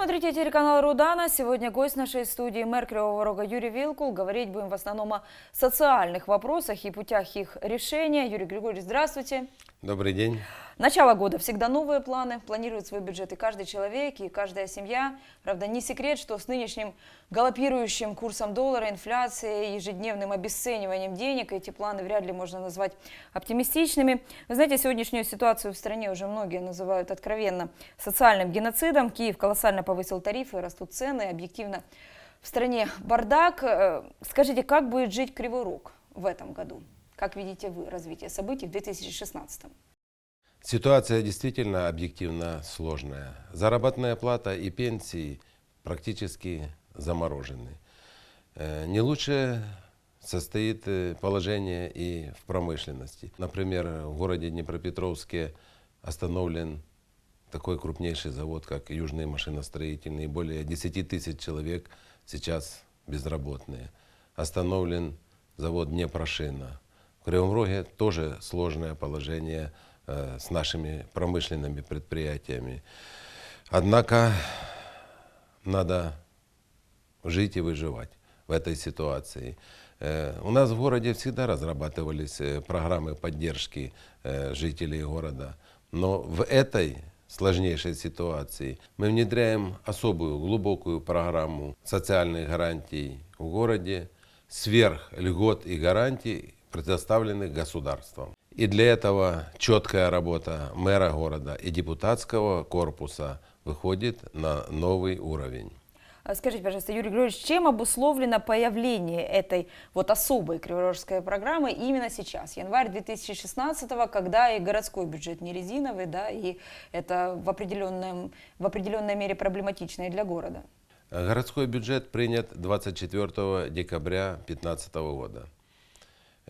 смотрите телеканал Рудана. Сегодня гость нашей студии мэр Кривого Рога Юрий Вилкул. Говорить будем в основном о социальных вопросах и путях их решения. Юрий Григорьевич, здравствуйте. Добрый день. Начало года всегда новые планы, планирует свой бюджет и каждый человек, и каждая семья. Правда, не секрет, что с нынешним галопирующим курсом доллара, инфляцией, ежедневным обесцениванием денег эти планы вряд ли можно назвать оптимистичными. Вы знаете, сегодняшнюю ситуацию в стране уже многие называют откровенно социальным геноцидом. Киев колоссально повысил тарифы, растут цены, объективно в стране бардак. Э, Скажите, как будет жить Кривой Рог в этом году? Как видите вы развитие событий в 2016 Ситуация действительно объективно сложная. Заработная плата и пенсии практически заморожены. Э, Не лучше состоит э, положение и в промышленности. Например, в городе Днепропетровске остановлен такой крупнейший завод, как Южный машиностроительный. Более 10 тысяч человек сейчас безработные. Остановлен завод Днепрошина. В Кривом Роге тоже сложное положение с нашими промышленными предприятиями. Однако надо жить и выживать в этой ситуации. Э, У нас в городе всегда разрабатывались э, программы поддержки э, жителей города, но в этой сложнейшей ситуации мы внедряем особую глубокую программу социальных гарантий в городе сверх льгот и гарантий, предоставленных государством. И для этого четкая работа мэра города и депутатского корпуса выходит на новый уровень. А Скажите, пожалуйста, Юрий Григорьевич, чем обусловлено появление этой вот особой криворожской программы именно сейчас, январь 2016 когда и городской бюджет не резиновый, да, и это в, определенном, в определенной мере проблематично и для города? Городской бюджет принят 24 декабря 2015 года.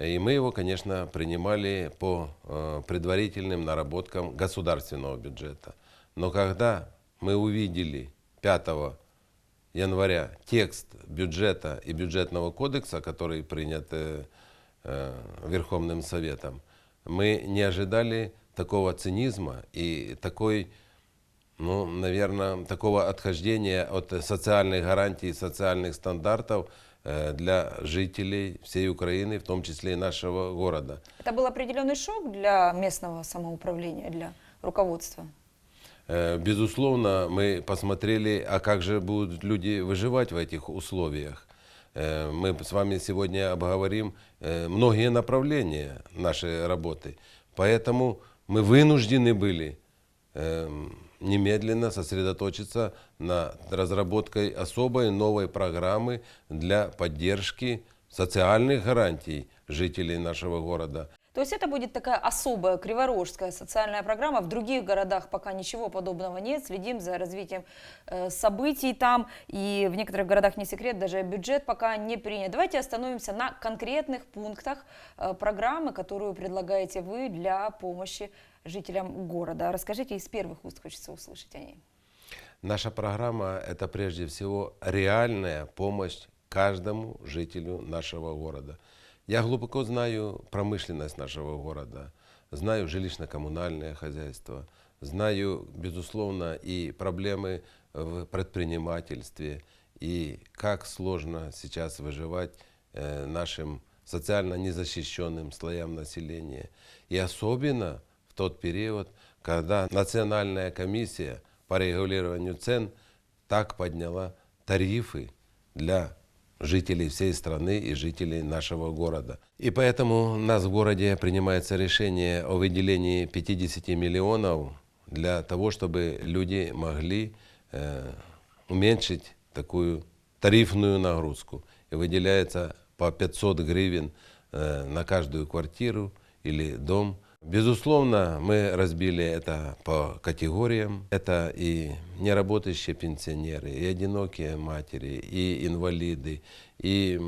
И мы его, конечно, принимали по э, предварительным наработкам государственного бюджета. Но когда мы увидели 5 января текст бюджета и бюджетного кодекса, который принят э, э, Верховным Советом, мы не ожидали такого цинизма и такой, ну, наверное, такого отхождения от социальных гарантий, социальных стандартов для жителей всей Украины, в том числе и нашего города. Это был определенный шок для местного самоуправления, для руководства? Э, Безусловно, мы посмотрели, а как же будут люди выживать в этих условиях. Э, Мы с вами сегодня обговорим э, многие направления нашей работы. Поэтому мы вынуждены были эм, немедленно сосредоточиться на разработкой особой новой программы для поддержки социальных гарантий жителей нашего города. То есть это будет такая особая криворожская социальная программа. В других городах пока ничего подобного нет. Следим за развитием э, событий там. И в некоторых городах не секрет, даже бюджет пока не принят. Давайте остановимся на конкретных пунктах э, программы, которую предлагаете вы для помощи жителям города. Расскажите из первых уст, хочется услышать о ней. Наша программа – это прежде всего реальная помощь каждому жителю нашего города. Я глубоко знаю промышленность нашего города, знаю жилищно-коммунальное хозяйство, знаю, безусловно, и проблемы в предпринимательстве, и как сложно сейчас выживать э, нашим социально незащищенным слоям населения. И особенно в тот период, когда Национальная комиссия по регулированию цен так подняла тарифы для жителей всей страны и жителей нашего города. И поэтому у нас в городе принимается решение о выделении 50 миллионов для того, чтобы люди могли э, уменьшить такую тарифную нагрузку. И выделяется по 500 гривен э, на каждую квартиру или дом. Безусловно, мы разбили это по категориям. Это и неработающие пенсионеры, и одинокие матери, и инвалиды, и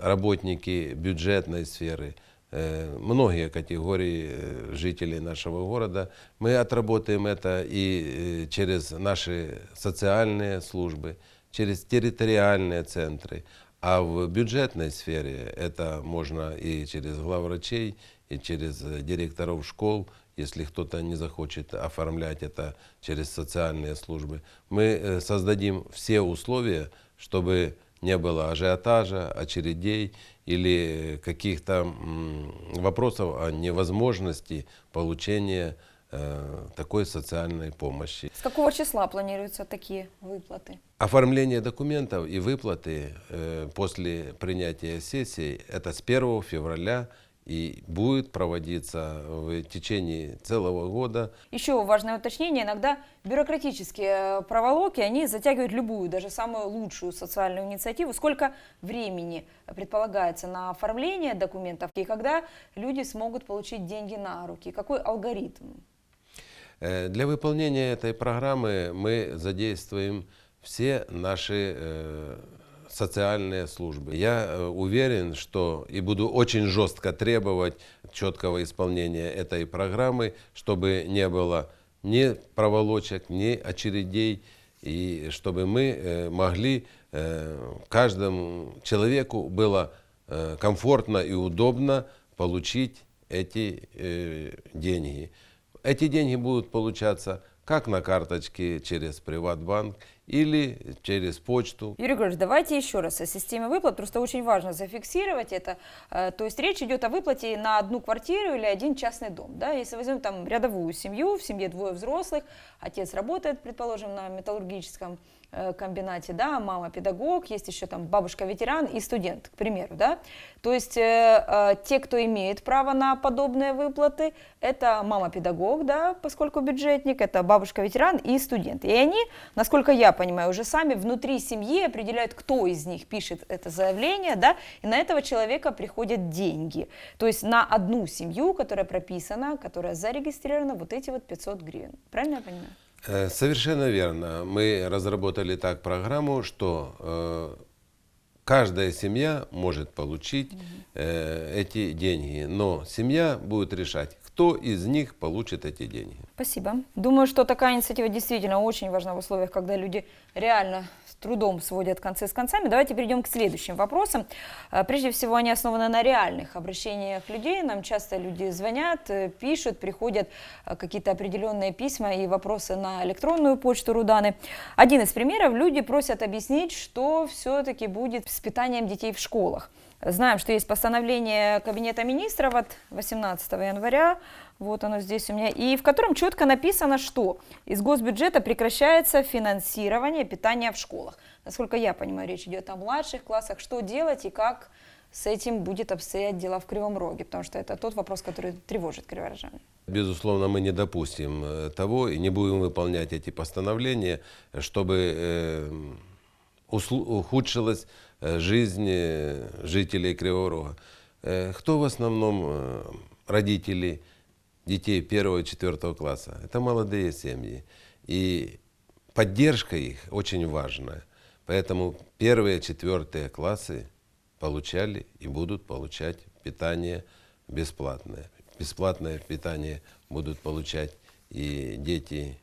работники бюджетной сферы. Э, Многие категории э, жителей нашего города. Мы отработаем это и э, через наши социальные службы, через территориальные центры. А в бюджетной сфере это можно и через главврачей, и через э, директоров школ, если кто-то не захочет оформлять это через социальные службы. Мы э, создадим все условия, чтобы не было ажиотажа, очередей или каких-то вопросов о невозможности получения такой социальной помощи. С какого числа планируются такие выплаты? Оформление документов и выплаты э, после принятия сессии это с 1 февраля и будет проводиться в течение целого года. Еще важное уточнение, иногда бюрократические э, проволоки, они затягивают любую, даже самую лучшую социальную инициативу. Сколько времени предполагается на оформление документов и когда люди смогут получить деньги на руки? Какой алгоритм? Э, Для выполнения этой программы мы задействуем все наши э, социальные службы. Я э, уверен, что и буду очень жестко требовать четкого исполнения этой программы, чтобы не было ни проволочек, ни очередей, и чтобы мы могли каждому человеку было комфортно и удобно получить эти деньги. Эти деньги будут получаться как на карточке через Приватбанк или через почту. Юрий Григорьевич, давайте еще раз о системе выплат, просто очень важно зафиксировать это. Э, То есть речь идет о выплате на одну квартиру или один частный дом. Да? Если возьмем там рядовую семью, в семье двое взрослых, отец работает, предположим, на металлургическом комбинате, да, мама педагог, есть еще там бабушка ветеран и студент, к примеру, да. То есть э, э, те, кто имеет право на подобные выплаты, это мама педагог, да, поскольку бюджетник, это бабушка ветеран и студент. И они, насколько я понимаю, уже сами внутри семьи определяют, кто из них пишет это заявление, да, и на этого человека приходят деньги. То есть на одну семью, которая прописана, которая зарегистрирована, вот эти вот 500 гривен. Правильно я понимаю? Э, Совершенно верно. Мы разработали так программу, что э, каждая семья может получить э, эти деньги, но семья будет решать, кто из них получит эти деньги. Спасибо. Думаю, что такая инициатива действительно очень важна в условиях, когда люди реально трудом сводят концы с концами. Давайте перейдем к следующим вопросам. Э, Прежде всего, они основаны на реальных обращениях людей. Нам часто люди звонят, э, пишут, приходят э, какие-то определенные письма и вопросы на электронную почту Руданы. Один из примеров. Люди просят объяснить, что все-таки будет с питанием детей в школах. Знаем, что есть постановление Кабинета министров от 18 января, вот оно здесь у меня, и в котором четко написано, что из госбюджета прекращается финансирование питания в школах. Насколько я понимаю, речь идет о младших классах. Что делать и как с этим будет обстоять дела в Кривом Роге? Потому что это тот вопрос, который тревожит криворожан. Безусловно, мы не допустим э, того и не будем выполнять эти постановления, чтобы э, э, э, жителей Кривого Рога. Э, Кто в основном э, родители детей первого и четвертого класса? Это молодые семьи. И поддержка их очень важная. Поэтому первые, четвертые классы получали и будут получать питание бесплатное. Бесплатное питание будут получать и дети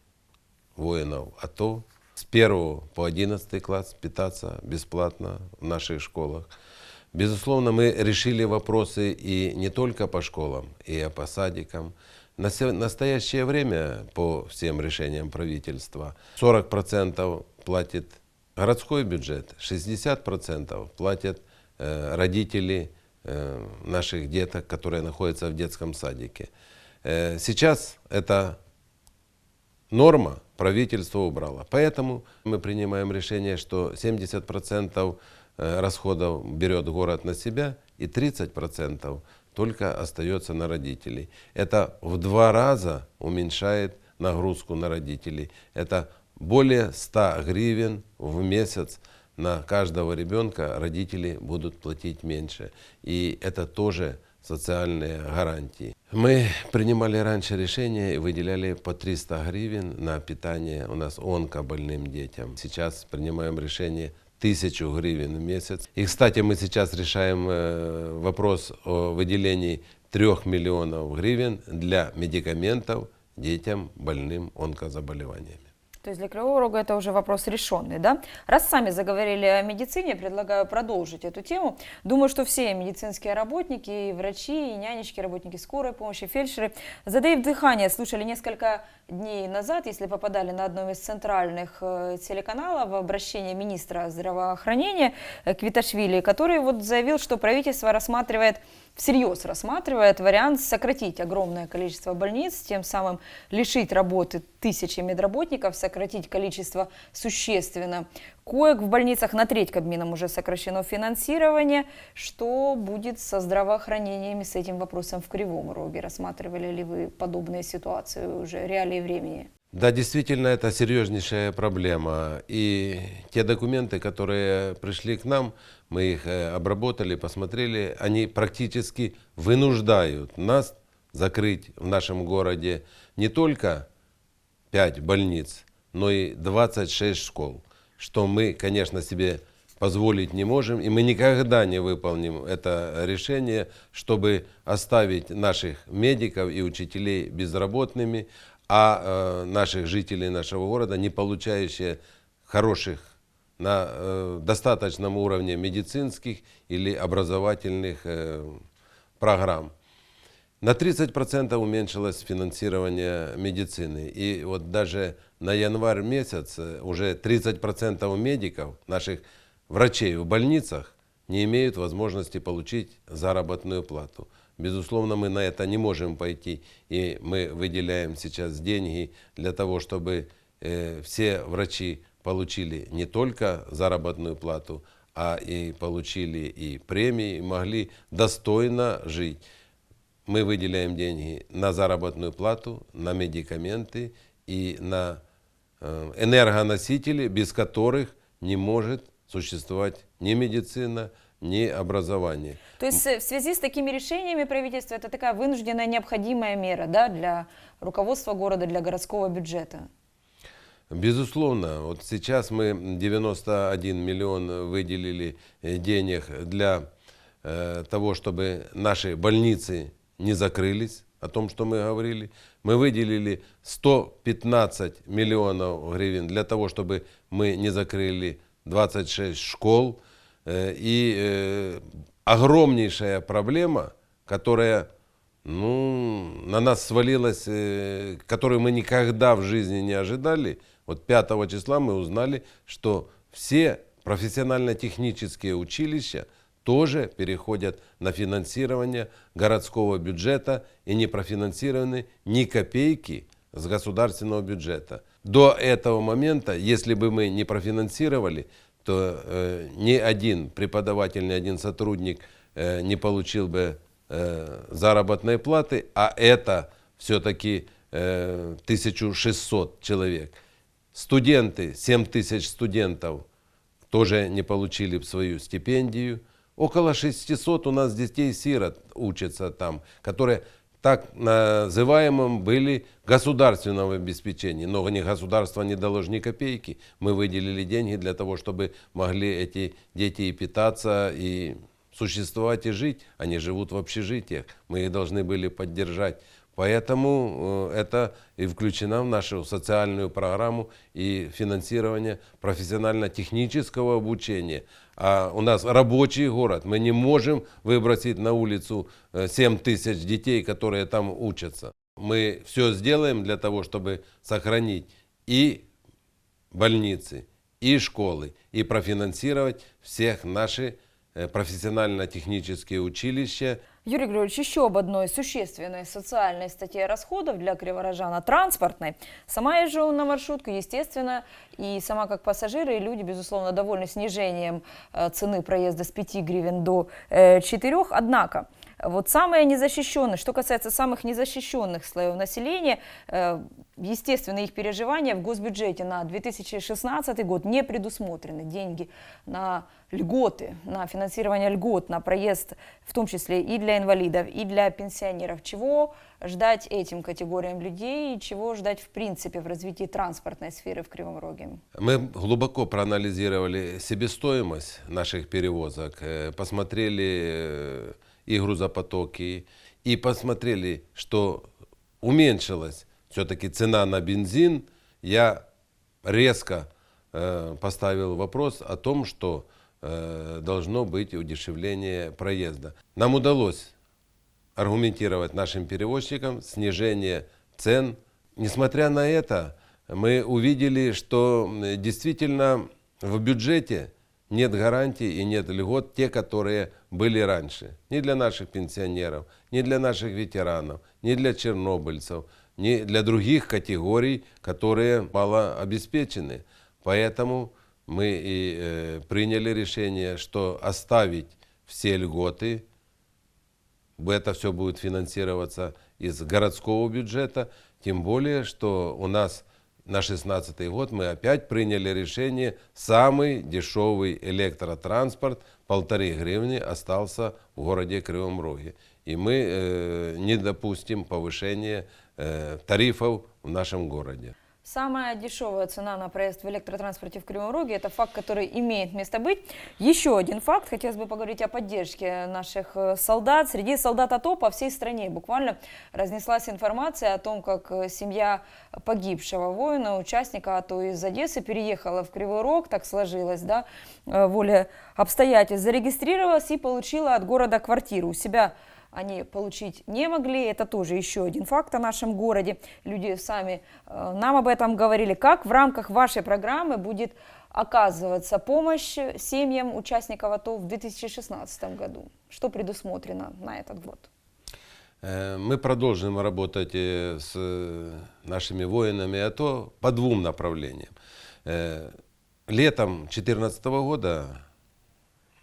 воинов АТО. С 1 по 11 класс питаться бесплатно в наших школах. Безусловно, мы решили вопросы и не только по школам, и по садикам. На настоящее время, по всем решениям правительства, 40% платит городской бюджет, 60% платят э, родители э, наших деток, которые находятся в детском садике. Э, сейчас это норма правительство убрало. Поэтому мы принимаем решение, что 70% э, расходов берет город на себя и 30% только остается на родителей. Это в два раза уменьшает нагрузку на родителей. Это более 100 гривен в месяц на каждого ребенка родители будут платить меньше. И это тоже социальные гарантии. Мы принимали раньше решение и выделяли по 300 гривен на питание у нас онкобольным детям. Сейчас принимаем решение тысячу гривен в месяц. И, кстати, мы сейчас решаем э, вопрос о выделении трех миллионов гривен для медикаментов детям больным онкозаболеваниями. То есть для Кривого Рога это уже вопрос решенный, да? Раз сами заговорили о медицине, предлагаю продолжить эту тему. Думаю, что все медицинские работники, и врачи, и нянечки, работники скорой помощи, фельдшеры, затаив дыхание, слушали несколько дней назад, если попадали на одном из центральных э, телеканалов, обращение министра здравоохранения э, Квиташвили, который вот заявил, что правительство рассматривает всерьез рассматривает вариант сократить огромное количество больниц, тем самым лишить работы тысячи медработников, сократить количество существенно коек в больницах. На треть Кабмином уже сокращено финансирование. Что будет со здравоохранением и с этим вопросом в Кривом Роге? Рассматривали ли вы подобные ситуации уже реалии времени? Да, действительно, это серьезнейшая проблема. И те документы, которые пришли к нам, мы их э, обработали, посмотрели, они практически вынуждают нас закрыть в нашем городе не только 5 больниц, но и 26 школ, что мы, конечно, себе позволить не можем, и мы никогда не выполним это решение, чтобы оставить наших медиков и учителей безработными, а э, наших жителей нашего города, не получающие хороших на э, достаточном уровне медицинских или образовательных э, программ. На 30% уменьшилось финансирование медицины. И вот даже на январь месяц э, уже 30% медиков, наших врачей в больницах, не имеют возможности получить заработную плату. Безусловно, мы на это не можем пойти, и мы выделяем сейчас деньги для того, чтобы э, все врачи получили не только заработную плату, а и получили и премии, и могли достойно жить. Мы выделяем деньги на заработную плату, на медикаменты и на э, энергоносители, без которых не может существовать ни медицина, ни образование. То есть э, в связи с такими решениями правительства это такая вынужденная необходимая мера да, для руководства города, для городского бюджета? Безусловно, вот сейчас мы 91 миллион выделили э, денег для э, того, чтобы наши больницы не закрылись, о том, что мы говорили. Мы выделили 115 миллионов гривен для того, чтобы мы не закрыли 26 школ. Э, и огромнейшая проблема, которая ну, на нас свалилась, которую мы никогда в жизни не ожидали. Вот 5 числа мы узнали, что все профессионально-технические училища тоже переходят на финансирование городского бюджета и не профинансированы ни копейки с государственного бюджета. До этого момента, если бы мы не профинансировали, то э, ни один преподаватель, ни один сотрудник э, не получил бы э, заработной платы, а это все-таки э, 1600 человек. Студенты, 7 тысяч студентов тоже не получили свою стипендию. Около 600 у нас детей-сирот учатся там, которые так называемым были государственного обеспечения. Но ни государство не дало ни копейки. Мы выделили деньги для того, чтобы могли эти дети и питаться, и существовать, и жить. Они живут в общежитиях. Мы их должны были поддержать. Поэтому э, это и включено в нашу социальную программу и финансирование профессионально-технического обучения. А у нас рабочий город. Мы не можем выбросить на улицу 7 э, тысяч детей, которые там учатся. Мы все сделаем для того, чтобы сохранить и больницы, и школы, и профинансировать всех наши э, профессионально-технические училища. Юрий Григорьевич, еще об одной существенной социальной статье расходов для криворожана – транспортной. Сама езжу на маршрутку, естественно, и сама как пассажиры, и люди, безусловно, довольны снижением э, цены проезда с 5 гривен до 4. Однако, вот самые незащищенные, что касается самых незащищенных слоев населения, э, естественно, их переживания в госбюджете на 2016 год не предусмотрены. Деньги на льготы, на финансирование льгот, на проезд, в том числе и для инвалидов, и для пенсионеров. Чего ждать этим категориям людей и чего ждать в принципе в развитии транспортной сферы в Кривом Роге? Мы глубоко проанализировали себестоимость наших перевозок, э, посмотрели э, и грузопотоки, и посмотрели, что уменьшилась все-таки цена на бензин. Я резко э, поставил вопрос о том, что э, должно быть удешевление проезда. Нам удалось аргументировать нашим перевозчикам снижение цен. Несмотря на это, мы увидели, что действительно в бюджете нет гарантий и нет льгот, те, которые были раньше. Ни для наших пенсионеров, ни для наших ветеранов, ни для чернобыльцев, ни для других категорий, которые мало обеспечены. Поэтому мы и э, приняли решение, что оставить все льготы, это все будет финансироваться из городского бюджета, тем более, что у нас на 2016 год мы опять приняли решение, самый дешевый электротранспорт, полторы гривны, остался в городе Кривом Роге. И мы э, не допустим повышения тарифов в нашем городе. Самая дешевая цена на проезд в электротранспорте в Кривом Роге – это факт, который имеет место быть. Еще один факт, хотелось бы поговорить о поддержке наших э, солдат. Среди солдат АТО по всей стране буквально разнеслась информация о том, как э, семья погибшего воина, участника АТО из Одессы, переехала в Кривой Рог, так сложилось, да, э, воля обстоятельств, зарегистрировалась и получила от города квартиру. У себя они получить не могли. Это тоже еще один факт о нашем городе. Люди сами э, нам об этом говорили. Как в рамках вашей программы будет оказываться помощь семьям участников АТО в 2016 году? Что предусмотрено на этот год? Э, Мы продолжим работать э, с нашими воинами АТО по двум направлениям. Летом 2014 года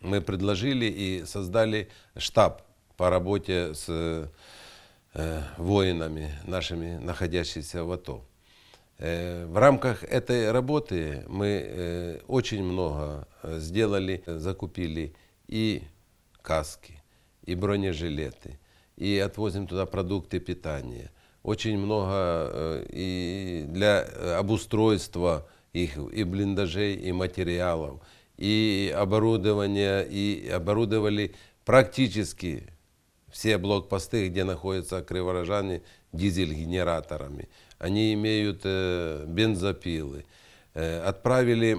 мы предложили и создали штаб по работе с э, воинами нашими, находящимися в АТО. Э, В рамках этой работы мы э, очень много сделали, закупили и каски, и бронежилеты, и отвозим туда продукты питания. Очень много и для обустройства их и блиндажей, и материалов, и оборудования, и оборудовали практически все блокпосты, где находятся криворожане, дизель-генераторами. Они имеют э, бензопилы. Э, отправили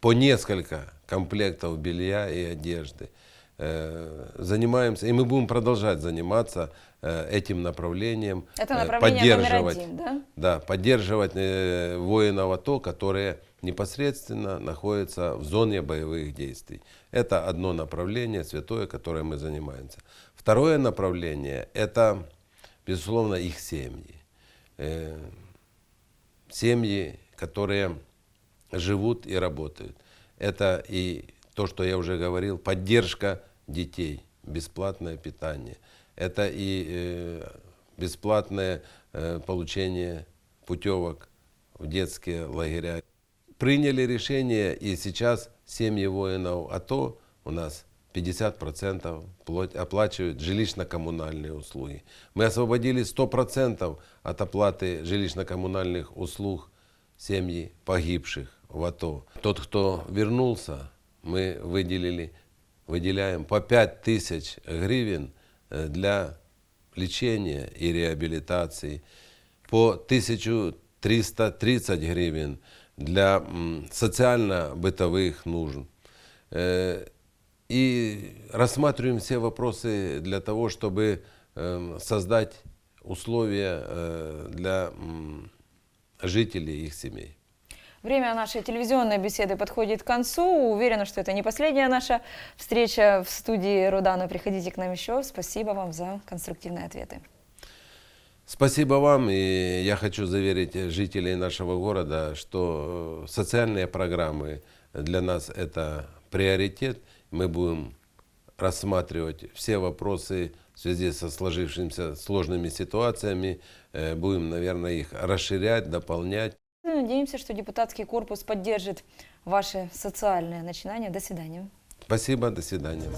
по несколько комплектов белья и одежды. Э, Занимаемся, и мы будем продолжать заниматься э, этим направлением. Это э, направление номер поддерживать, один, да? Да, поддерживать э, воинов АТО, которые непосредственно находятся в зоне боевых действий. Это одно направление святое, которое мы занимаемся. Второе направление – это, безусловно, их семьи. Э, семьи, которые живут и работают. Это и то, что я уже говорил, поддержка детей, бесплатное питание. Это и э, бесплатное э, получение путевок в детские лагеря. Приняли решение, и сейчас семьи воинов АТО у нас 50% плот- оплачивают жилищно-коммунальные услуги. Мы освободили 100% от оплаты жилищно-коммунальных услуг семьи погибших в АТО. Тот, кто вернулся, мы выделили, выделяем по 5 тысяч гривен э, для лечения и реабилитации, по 1330 гривен для социально-бытовых нужд. Э, И рассматриваем все вопросы для того, чтобы э, создать условия э, для жителей их семей. Время нашей телевизионной беседы подходит к концу. Уверена, что это не последняя наша встреча в студии Рудана. Приходите к нам еще. Спасибо вам за конструктивные ответы. Спасибо вам, и я хочу заверить жителей нашего города, что э, социальные программы для нас это приоритет. Мы будем рассматривать все вопросы в связи со сложившимися сложными ситуациями, Э, будем, наверное, их расширять, дополнять. Надеемся, что депутатский корпус поддержит ваши социальные начинания. До свидания. Спасибо, до свидания.